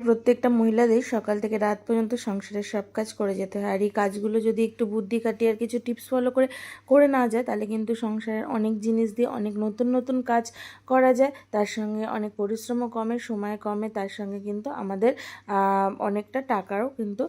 প্রত্যেকটা মহিলাদের সকাল থেকে রাত পর্যন্ত সংসারের সব কাজ করে যেতে হয়। আর এই কাজগুলো যদি একটু বুদ্ধি কাটিয়ে আর কিছু টিপস ফলো করে করে না যায়, তাহলে কিন্তু সংসারের অনেক জিনিস দিয়ে অনেক নতুন নতুন কাজ করা যায়। তার সঙ্গে অনেক পরিশ্রমও কমে, সময় কমে, তার সঙ্গে কিন্তু আমাদের অনেকটা টাকারও কিন্তু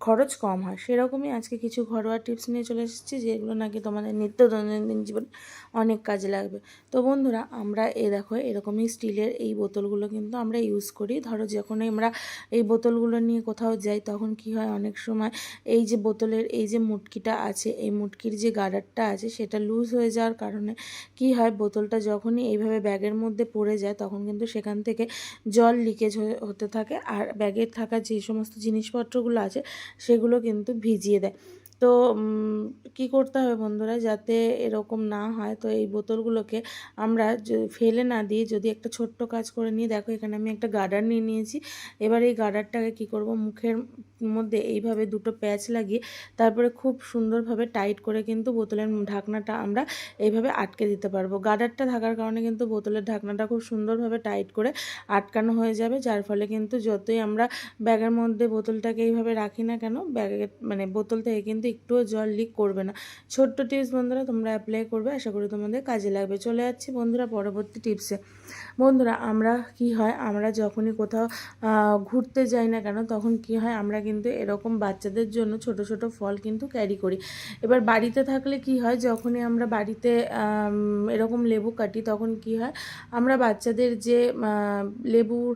খরচ কম হয়। সেরকমই আজকে কিছু ঘরোয়া টিপস নিয়ে চলে এসেছি, যেগুলো নাকি তোমাদের নিত্য দৈনন্দিন জীবনে অনেক কাজে লাগবে। তো বন্ধুরা, আমরা এ দেখো, এরকমই স্টিলের এই বোতলগুলো কিন্তু আমরা ইউজ করি। ধরো যখন আমরা এই বোতলগুলো নিয়ে কোথাও যাই, তখন কি হয়, অনেক সময় এই যে বোতলের এই যে মুটকিটা আছে, এই মুটকির যে গার্ডারটা আছে, সেটা লুজ হয়ে যাওয়ার কারণে কি হয়, বোতলটা যখনই এইভাবে ব্যাগের মধ্যে পড়ে যায়, তখন কিন্তু সেখান থেকে জল লিকেজ হতে থাকে। আর ব্যাগের থাকা যে সমস্ত জিনিসপত্রগুলো আছে সেগুলো কিন্তু ভিজিয়ে দেয়। তো কি করতে হবে বন্ধুরা যাতে এরকম না হয়? তো এই বোতলগুলোকে আমরা ফেলে না দিয়ে যদি একটা ছোট্ট কাজ করে নিয়ে দেখো এখানে আমি একটা গার্ডার নিয়ে নিয়েছি। এবার এই গার্ডারটাকে কি করব? মুখের মধ্যে এইভাবে দুটো প্যাচ লাগিয়ে তারপরে খুব সুন্দরভাবে টাইট করে কিন্তু বোতলের ঢাকনাটা আমরা এইভাবে আটকে দিতে পারব। গার্ডারটা থাকার কারণে কিন্তু বোতলের ঢাকনাটা খুব সুন্দরভাবে টাইট করে আটকানো হয়ে যাবে, যার ফলে কিন্তু যতই আমরা ব্যাগের মধ্যে বোতলটাকে এইভাবে রাখি না কেন ব্যাগের মানে বোতল থেকে কিন্তু একটুও জল লিক করবে না। ছোট্ট টিপস বন্ধুরা, তোমরা অ্যাপ্লাই করবে, আশা করি তোমাদের কাজে লাগবে। চলে যাচ্ছি বন্ধুরা পরবর্তী টিপসে বন্ধুরা, আমরা কি হয়, আমরা যখনই কোথাও ঘুরতে যাই না কেন, তখন কি হয়, আমরা কিন্তু এরকম বাচ্চাদের জন্য ছোট ছোট ফল কিন্তু ক্যারি করি। এবার বাড়িতে থাকলে কি হয়, যখনই আমরা বাড়িতে এরকম লেবু কাটি, তখন কি হয়, আমরা বাচ্চাদের যে লেবুর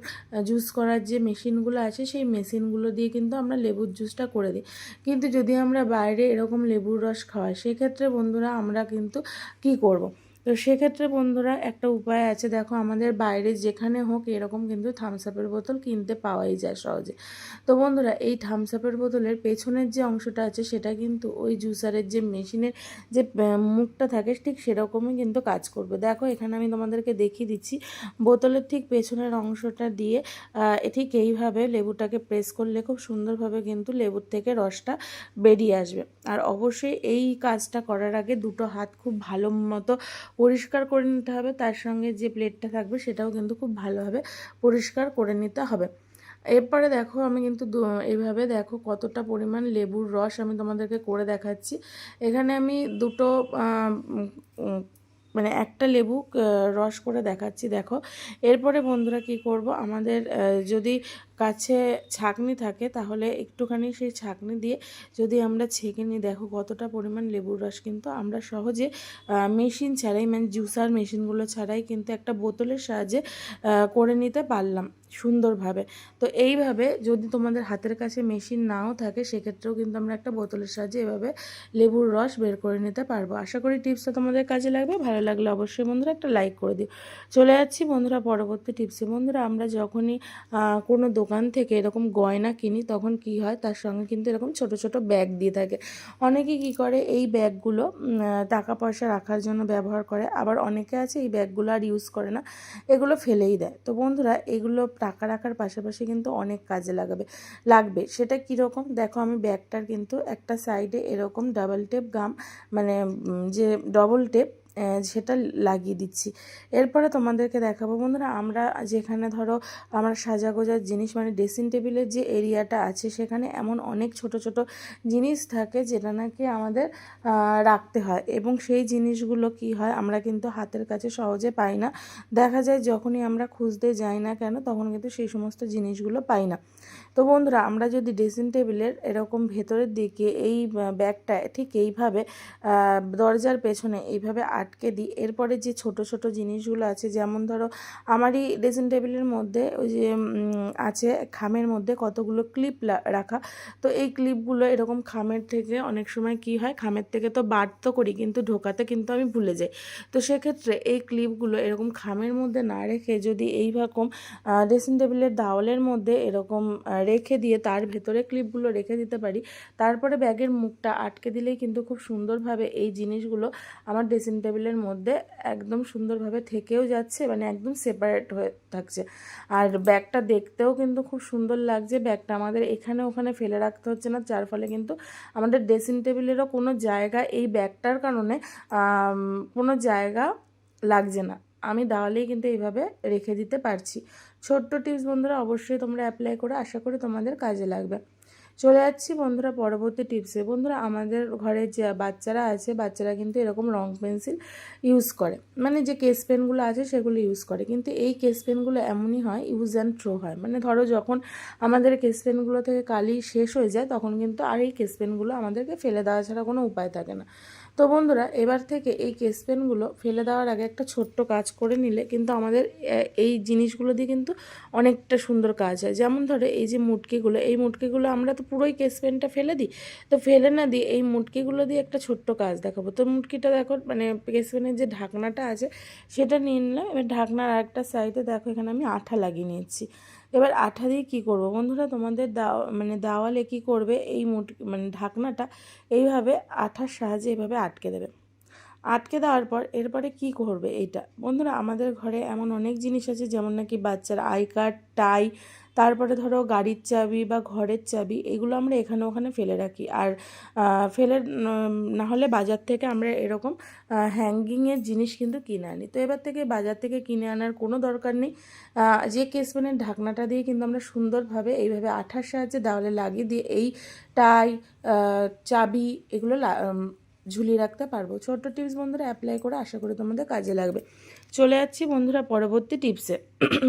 জুস করার যে মেশিনগুলো আছে, সেই মেশিনগুলো দিয়ে কিন্তু আমরা লেবুর জুসটা করে দিই। কিন্তু যদি আমরা বাইরে এরকম লেবুর রস খাওয়ায় সেক্ষেত্রে বন্ধুরা আমরা কিন্তু কি করব। তো সেক্ষেত্রে বন্ধুরা একটা উপায় আছে। দেখো, আমাদের বাইরে যেখানে হোক এরকম কিন্তু থামস আপের বোতল কিনতে পাওয়াই যায় সহজে। তো বন্ধুরা, এই থামস আপের বোতলের পেছনের যে অংশটা আছে, সেটা কিন্তু ওই জুসারের যে মেশিনের যে মুখটা থাকে, ঠিক সেরকমই কিন্তু কাজ করবে। দেখো, এখানে আমি তোমাদেরকে দেখিয়ে দিচ্ছি। বোতলের ঠিক পেছনের অংশটা দিয়ে ঠিক এইভাবে লেবুটাকে প্রেস করলে খুব সুন্দরভাবে কিন্তু লেবুর থেকে রসটা বেরিয়ে আসবে। আর অবশ্যই এই কাজটা করার আগে দুটো হাত খুব ভালো মতো পরিষ্কার করে নিতে হবে, তার সঙ্গে যে প্লেটটা থাকবে সেটাও কিন্তু খুব ভালোভাবে পরিষ্কার করে নিতে হবে। এরপরে দেখো আমি কিন্তু এইভাবে দেখো কতটা পরিমাণ লেবুর রস আমি তোমাদেরকে করে দেখাচ্ছি। এখানে আমি দুটো মানে একটা লেবু রস করে দেখাচ্ছি, দেখো। এরপরে বন্ধুরা কি করব? আমাদের যদি কাছে ছাঁকনি থাকে, তাহলে একটুখানি সেই ছাঁকনি দিয়ে যদি আমরা ছেঁকে নিই, দেখো কতটা পরিমাণ লেবুর রস কিন্তু আমরা সহজে মেশিন ছাড়াই মানে জুসার মেশিনগুলো ছাড়াই কিন্তু একটা বোতলের সাহায্যে করে নিতে পারলাম সুন্দরভাবে। তো এইভাবে যদি তোমাদের হাতের কাছে মেশিন নাও থাকে, সেক্ষেত্রেও কিন্তু আমরা একটা বোতলের সাহায্যে এভাবে লেবুর রস বের করে নিতে পারব। আশা করি টিপসটা তোমাদের কাজে লাগবে। ভালো লাগলে অবশ্যই বন্ধুরা একটা লাইক করে দিও। চলে যাচ্ছি বন্ধুরা পরবর্তী টিপসে বন্ধুরা, আমরা যখনই কোনো দোকান থেকে এরকম গয়না কিনি, তখন কি হয়, তার সঙ্গে কিন্তু এরকম ছোট ছোট ব্যাগ দিয়ে থাকে। অনেকে কি করে, এই ব্যাগগুলো টাকা পয়সা রাখার জন্য ব্যবহার করে, আবার অনেকে আছে এই ব্যাগগুলো আর ইউজ করে না, এগুলো ফেলেই দেয়। তো বন্ধুরা, এগুলো টাকা রাখার পাশাপাশি কিন্তু অনেক কাজে লাগাবে, লাগবে। সেটা কীরকম দেখো, আমি ব্যাগটার কিন্তু একটা সাইডে এরকম ডাবল টেপ গাম মানে যে ডবল টেপ সেটা লাগিয়ে দিচ্ছি। এরপরে তোমাদেরকে দেখাবো বন্ধুরা, আমরা যেখানে ধরো আমরা সাজা গোজার জিনিস মানে ড্রেসিং টেবিলের যে এরিয়াটা আছে, সেখানে এমন অনেক ছোট ছোট জিনিস থাকে যেটা নাকি আমাদের রাখতে হয়। এবং সেই জিনিসগুলো কি হয়, আমরা কিন্তু হাতের কাছে সহজে পাই না। দেখা যায় যখনই আমরা খুঁজতে যাই না কেন, তখন কিন্তু সেই সমস্ত জিনিসগুলো পাই না। তো বন্ধুরা, আমরা যদি ড্রেসিং টেবিলের এরকম ভেতরের দিকে এই ব্যাগটা ঠিক এইভাবে দরজার পেছনে এইভাবে আটকে দিই। এরপরে যে ছোট ছোট জিনিসগুলো আছে, যেমন ধরো আমারই ড্রেসিং টেবিলের মধ্যে ওই যে আছে খামের মধ্যে কতগুলো ক্লিপ রাখা। তো এই ক্লিপগুলো এরকম খামের থেকে অনেক সময় কি হয়, খামের থেকে তো বার তো করি, কিন্তু ঢোকাতে কিন্তু আমি ভুলে যাই। তো সেক্ষেত্রে এই ক্লিপগুলো এরকম খামের মধ্যে না রেখে যদি এইরকম ড্রেসিং টেবিলের দাওয়ালের মধ্যে এরকম রেখে দিয়ে তার ভেতরে ক্লিপগুলো রেখে দিতে পারি, তারপরে ব্যাগের মুখটা আটকে দিলেই কিন্তু খুব সুন্দরভাবে এই জিনিসগুলো আমার ড্রেসিং টেবিলের মধ্যে একদম সুন্দরভাবে থেকেও যাচ্ছে মানে একদম সেপারেট হয়ে থাকছে। আর ব্যাগটা দেখতেও কিন্তু খুব সুন্দর লাগছে। ব্যাগটা আমাদের এখানে ওখানে ফেলে রাখতে হচ্ছে না, যার ফলে কিন্তু আমাদের ড্রেসিং টেবিলেরও কোনো জায়গা এই ব্যাগটার কারণে কোনো জায়গা লাগছে না। আমি দেওয়ালেই কিন্তু এইভাবে রেখে দিতে পারছি। ছোট্ট টিপস বন্ধুরা, অবশ্যই তোমরা অ্যাপ্লাই করে আশা করি তোমাদের কাজে লাগবে। চলে যাচ্ছি বন্ধুরা পরবর্তী টিপসে। বন্ধুরা, আমাদের ঘরে যে বাচ্চারা আছে, বাচ্চারা কিন্তু এরকম রং পেন্সিল ইউজ করে। মানে যে কেস পেনগুলো আছে, সেগুলো ইউজ করে। কিন্তু এই কেস পেনগুলো এমনই হয় ইউজ অ্যান্ড থ্রো হয়। মানে ধরো যখন আমাদের কেস পেনগুলো থেকে কালি শেষ হয়ে যায়, তখন কিন্তু আর এই কেস পেনগুলো আমাদেরকে ফেলে দেওয়া ছাড়া কোনো উপায় থাকে না। তো বন্ধুরা, এবার থেকে এই কেস পেনগুলো ফেলে দেওয়ার আগে একটা ছোট্ট কাজ করে নিলে কিন্তু আমাদের এই জিনিসগুলো দিয়ে কিন্তু অনেকটা সুন্দর কাজ হয়। যেমন ধরো, এই যে মুটকিগুলো, এই মুটকিগুলো আমরা তো পুরোই কেস পেনটা ফেলে দিই। তো ফেলে না দিয়ে এই মুটকিগুলো দিয়ে একটা ছোট্ট কাজ দেখাবো। তো মুটকিটা দেখো মানে কেস পেনের যে ঢাকনাটা আছে, সেটা নিয়ে নিলাম। এবার ঢাকনার একটা সাইডে দেখো, এখানে আমি আঠা লাগিয়ে নিচ্ছি এবার আঠা দিয়ে কী করব? বন্ধুরা, তোমাদের দাও মানে দাওয়ালে কী করবে? এই মুট মানে ঢাকনাটা এইভাবে আঠার সাহায্যে এভাবে আটকে দেবে। আটকে দেওয়ার পর এরপরে কি করবে এইটা? বন্ধুরা, আমাদের ঘরে এমন অনেক জিনিস আছে যেমন নাকি বাচ্চার আই কার্ড, টাই তারপরে ধরো গাড়ির চাবি বা ঘরের চাবি, এগুলো আমরা এখানে ওখানে ফেলে রাখি। আর ফেলে না হলে বাজার থেকে আমরা এরকম হ্যাঙ্গিংয়ের জিনিস কিন্তু কিনে আনি। তো এবার থেকে বাজার থেকে কিনে আনার কোনো দরকার নেই। যে কেসপেনের ঢাকনাটা দিয়ে কিন্তু আমরা সুন্দরভাবে এইভাবে আঠার সাহায্যে দেওয়ালে লাগিয়ে দিয়ে এই টাই চাবি এগুলো ঝুলিয়ে রাখতে পারব। ছোট্ট টিপস বন্ধুরা অ্যাপ্লাই করে আশা করি তোমাদের কাজে লাগবে। চলে যাচ্ছি বন্ধুরা পরবর্তী টিপসে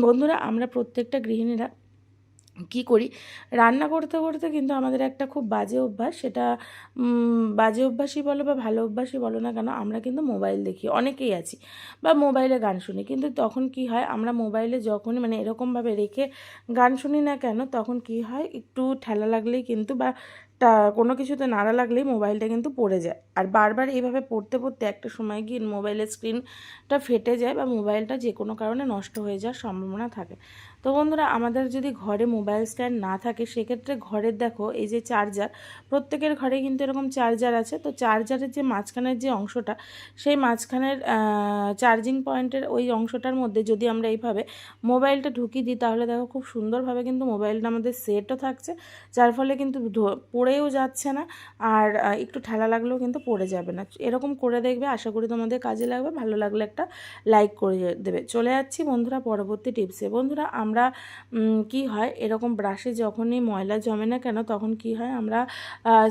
বন্ধুরা আমরা প্রত্যেকটা গৃহিণীরা কি করি? রান্না করতে করতে কিন্তু আমাদের একটা খুব বাজে অভ্যাস। সেটা বাজে অভ্যাসই বলো বা ভালো অভ্যাসই বলো না কেন, আমরা কিন্তু মোবাইল দেখি, অনেকেই আছি, বা মোবাইলে গান শুনি। কিন্তু তখন কি হয়, আমরা মোবাইলে যখন মানে এরকমভাবে রেখে গান শুনি না কেন, তখন কি হয়, একটু ঠেলা লাগলেই কিন্তু বা তা কোনো কিছুতে নাড়া লাগলেই মোবাইলটা কিন্তু পড়ে যায়। আর বারবার এইভাবে পড়তে পড়তে একটা সময় গিয়ে মোবাইলের স্ক্রিনটা ফেটে যায় বা মোবাইলটা যে কোনো কারণে নষ্ট হয়ে যাওয়ার সম্ভাবনা থাকে। তো বন্ধুরা, আমাদের যদি ঘরে মোবাইল স্ট্যান্ড না থাকে, সেক্ষেত্রে ঘরের দেখো, এই যে চার্জার, প্রত্যেকের ঘরে কিন্তু এরকম চার্জার আছে। তো চার্জারের যে মাঝখানের যে অংশটা, সেই মাঝখানের চার্জিং পয়েন্টের ওই অংশটার মধ্যে যদি আমরা এইভাবে মোবাইলটা ঢুকিয়ে দিই, তাহলে দেখো খুব সুন্দরভাবে কিন্তু মোবাইলটা আমাদের সেটও থাকছে। যার ফলে কিন্তু পড়েও যাচ্ছে না, আর একটু ঠেলা লাগলেও কিন্তু পড়ে যাবে না। এরকম করে দেখবে, আশা করি তোমাদের কাজে লাগবে, ভালো লাগলে একটা লাইক করে দেবে। চলে যাচ্ছি বন্ধুরা পরবর্তী টিপসে বন্ধুরা, আমরা কি হয়, এরকম ব্রাশে যখনই ময়লা জমে না কেন, তখন কি হয়, আমরা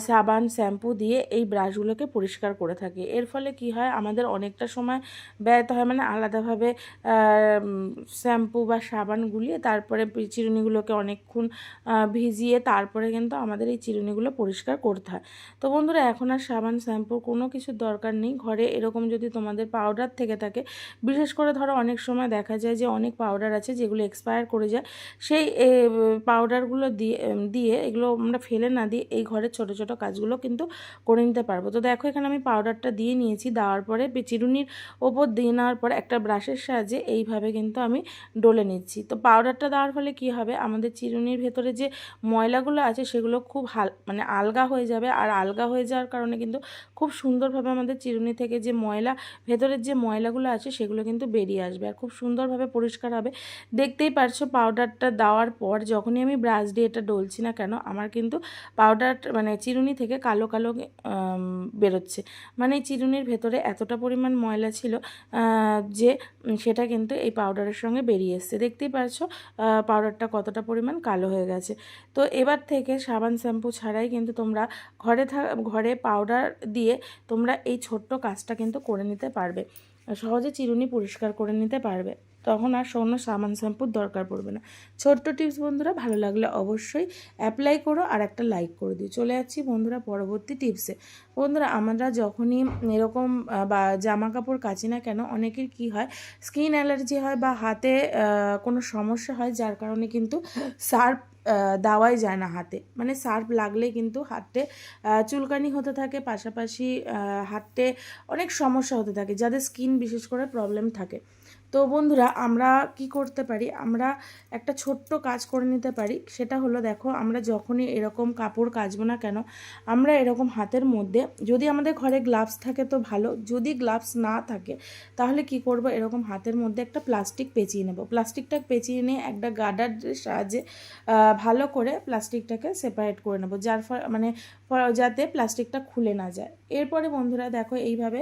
সাবান শ্যাম্পু দিয়ে এই ব্রাশগুলোকে পরিষ্কার করে থাকি। এর ফলে কি হয়, আমাদের অনেকটা সময় ব্যয়িত হয় মানে আলাদাভাবে শ্যাম্পু বা সাবান গুলিয়ে তারপরে চিরুনিগুলোকে অনেকক্ষণ ভিজিয়ে তারপরে কিন্তু আমাদের এই চিরুনিগুলো পরিষ্কার করতে হয়। তো বন্ধুরা, এখন আর সাবান শ্যাম্পুর কোনো কিছুর দরকার নেই। ঘরে এরকম যদি তোমাদের পাউডার থেকে থাকে, বিশেষ করে ধরো অনেক সময় দেখা যায় যে অনেক পাউডার আছে যেগুলো এক্সপায়ার করে যায়, সেই পাউডারগুলো দিয়ে দিয়ে এগুলো আমরা ফেলে না দিয়ে এই ঘরের ছোট ছোট কাজগুলো কিন্তু করে নিতে পারব। তো দেখো, এখানে আমি পাউডারটা দিয়ে নিয়েছি। দেওয়ার পরে চিরুনির ওপর দিয়ে নেওয়ার পর একটা ব্রাশের সাহায্যে এইভাবে কিন্তু আমি ডলে নিচ্ছি। তো পাউডারটা দেওয়ার ফলে কি হবে? আমাদের চিরুনির ভেতরে যে ময়লাগুলো আছে সেগুলো খুব হাল মানে আলগা হয়ে যাবে। আর আলগা হয়ে যাওয়ার কারণে কিন্তু খুব সুন্দরভাবে আমাদের চিরুনি থেকে যে ময়লা, ভেতরের যে ময়লাগুলো আছে সেগুলো কিন্তু বেরিয়ে আসবে। আর খুব সুন্দরভাবে পরিষ্কার হবে। দেখতেই পারছ পাউডারটা দেওয়ার পর যখনই আমি ব্রাশ দিয়ে এটা ডলছি না কেন, আমার কিন্তু পাউডার মানে চিরুনি থেকে কালো কালো বেরোচ্ছে। মানে চিরুনির ভেতরে এতটা পরিমাণ ময়লা ছিল যে সেটা কিন্তু এই পাউডারের সঙ্গে বেরিয়ে এসছে। দেখতেই পারছ পাউডারটা কতটা পরিমাণ কালো হয়ে গেছে। তো এবার থেকে সাবান, শ্যাম্পু ছাড়াই কিন্তু তোমরা ঘরে ঘরে পাউডার দিয়ে তোমরা এই ছোট্ট কাজটা কিন্তু করে নিতে পারবে। সহজে চিরুনি পরিষ্কার করে নিতে পারবে। তখন আর কোনো সামান শ্যাম্পুর দরকার পড়বে না। ছোট্ট টিপস বন্ধুরা, ভালো লাগলে অবশ্যই অ্যাপ্লাই করো আর একটা লাইক করে দিও। চলে যাচ্ছি বন্ধুরা পরবর্তী টিপসে বন্ধুরা, আমরা যখনই এরকম বা জামা কাপড় কাচি না কেন, অনেকের কি হয় স্কিন অ্যালার্জি হয় বা হাতে কোনো সমস্যা হয়, যার কারণে কিন্তু সার্ফ দেওয়াই যায় না হাতে। মানে সার্ফ লাগলে কিন্তু হাতে চুলকানি হতে থাকে, পাশাপাশি হাতে অনেক সমস্যা হতে থাকে, যাদের স্কিন বিশেষ করে প্রবলেম থাকে। তো বন্ধুরা, আমরা কি করতে পারি? আমরা একটা ছোট্ট কাজ করে নিতে পারি। সেটা হলো, দেখো, আমরা যখনই এরকম কাপড় কাচবো না কেন, আমরা এরকম হাতের মধ্যে, যদি আমাদের ঘরে গ্লাভস থাকে তো ভালো, যদি গ্লাভস না থাকে, তাহলে কি করব? এরকম হাতের মধ্যে একটা প্লাস্টিক পেঁচিয়ে নেব। প্লাস্টিকটা পেঁচিয়ে নিয়ে একটা গার্ডারের সাহায্যে ভালো করে প্লাস্টিকটাকে সেপারেট করে নেব। যার ফলে মানে যাতে প্লাস্টিকটা খুলে না যায়। এরপরে বন্ধুরা দেখো এইভাবে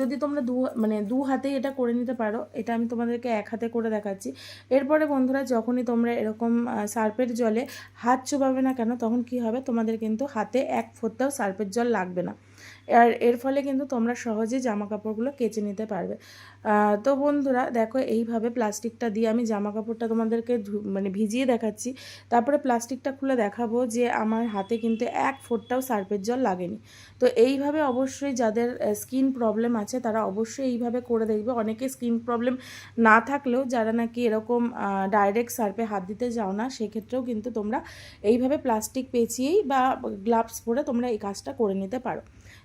যদি তোমরা দু মানে দু হাতেই এটা করে নিতে পারো, এটা আমি তোমাদেরকে এক হাতে করে দেখাচ্ছি। এরপরে বন্ধুরা যখনই তোমরা এরকম সার্পের জলে হাত চুবাবে না কেন, তখন কি হবে? তোমাদের কিন্তু হাতে এক ফোঁটাও সার্পের জল লাগবে না। আর এর ফলে কিন্তু তোমরা সহজেই জামা কাপড়গুলো কেচে নিতে পারবে। তো বন্ধুরা, দেখো এইভাবে প্লাস্টিকটা দিয়ে আমি জামা কাপড়টা তোমাদেরকে মানে ভিজিয়ে দেখাচ্ছি। তারপরে প্লাস্টিকটা খুলে দেখাবো যে আমার হাতে কিন্তু এক ফোঁটাও সার্পের জল লাগেনি। তো এইভাবে অবশ্যই যাদের স্কিন প্রবলেম আছে তারা অবশ্যই এইভাবে করে দেখবে। অনেকে স্কিন প্রবলেম না থাকলেও যারা নাকি এরকম ডাইরেক্ট সার্পে হাত দিতে যাও না, সেক্ষেত্রেও কিন্তু তোমরা এইভাবে প্লাস্টিক পেঁচিয়েই বা গ্লাভস পরে তোমরা এই কাজটা করে নিতে পারো।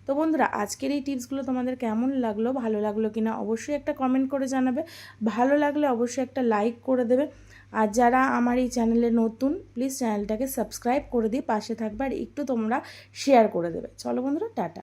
তো বন্ধুরা, আজকের এই টিপসগুলো তোমাদের কেমন লাগল, ভালো লাগল কিনা অবশ্যই একটা কমেন্ট করে জানাবে। ভালো লাগলে অবশ্যই একটা লাইক করে দেবে। আর যারা আমার এই চ্যানেলে নতুন প্লিজ চ্যানেলটাকে সাবস্ক্রাইব করে দিয়ে পাশে থাকবে আর একটু তোমরা শেয়ার করে দেবে। চলো বন্ধুরা, টাটা।